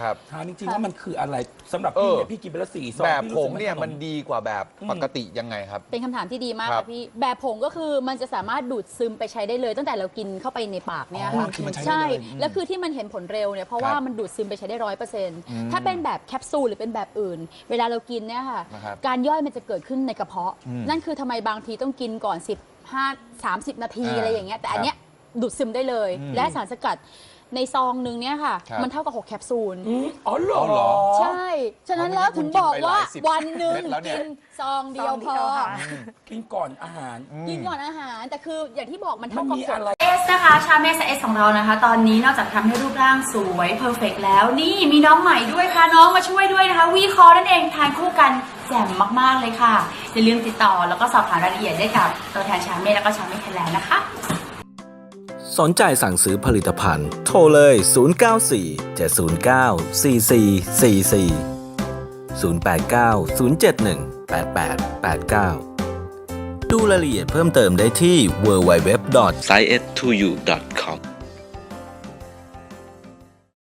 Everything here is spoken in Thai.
ครับ ถามจริงๆว่ามันคืออะไรสำหรับเอพี่อเนี่ยพี่กินไปแล้วสี่ซองแบบพี่ผรู้สึงกเนี่ยขมันดีกว่าแบบอืมปกติยังไงครับ เป็นคำถามที่ดีมากครับค่ะพี่ แบบผงก็คือมันจะสามารถดูดซึมไปใช้ได้เลย ตั้งแต่เรากินเข้าไปในปากเนี่ยอ๋อค่ะ คือมันใช้ได้ใช่ เลย แล้วคือที่มันเห็นผลเร็วเนี่ยเพราะว่าครับมันดูดซึมไปใช้ได้ร้อยเปอร์เซ็นต์อืมถ้าเป็นแบบแคปซูลหรือเป็นแบบอื่น เวลาเรากินเนี่ยค่ะ นะครับการย่อยมันจะเกิดขึ้นในกระเพาะอืมนั่นคือทำไมบางทีต้องกินก่อน 15 30 นาทีอ่าอะไรอย่างเงี้ย แต่ครับอันเนี้ยดูดซึมได้เลยอืมและสารสกัด ในซองหนึงเนี่ยค่ะ ครับ มันเท่ากับหกแคปซูลอืมอ๋อเหรอ๋อเหรออใช่ ฉะนั้นแล้วถึงบอกว่าอ๋อไม่ใช่คุณกินไปหลายสิบวันหนึ่งเม็ดแล้วเนี่ย กินซองเดียวซองเดีพอยวค่ะ กินก่อนอาหาร กินก่อนอาหาร แต่คืออย่างที่บอกมันมัเท่านกับมีขวอะดไร เอสนะคะ ชาเมสเอสของเรานะคะ ตอนนี้นอกจากทำให้รูปร่างสวยเพอร์เฟกแล้ว นี่มีน้องใหม่ด้วยค่ะ น้องมาช่วยด้วยนะคะ วีคอนั่นเองทานคู่กันแจ่มมาก ๆ เลยค่ะ อย่าลืมติดต่อแล้วก็สอบถามรายละเอียดได้กับตัวแทนชาเมสแล้วก็ชาเมสไทยแลนด์นะคะ สนใจสั่งซื้อผลิตภัณฑ์ โทรเลย 094 709 4444 089 071 8889 ดูรายละเอียดเพิ่มเติมได้ที่ www.science2u.com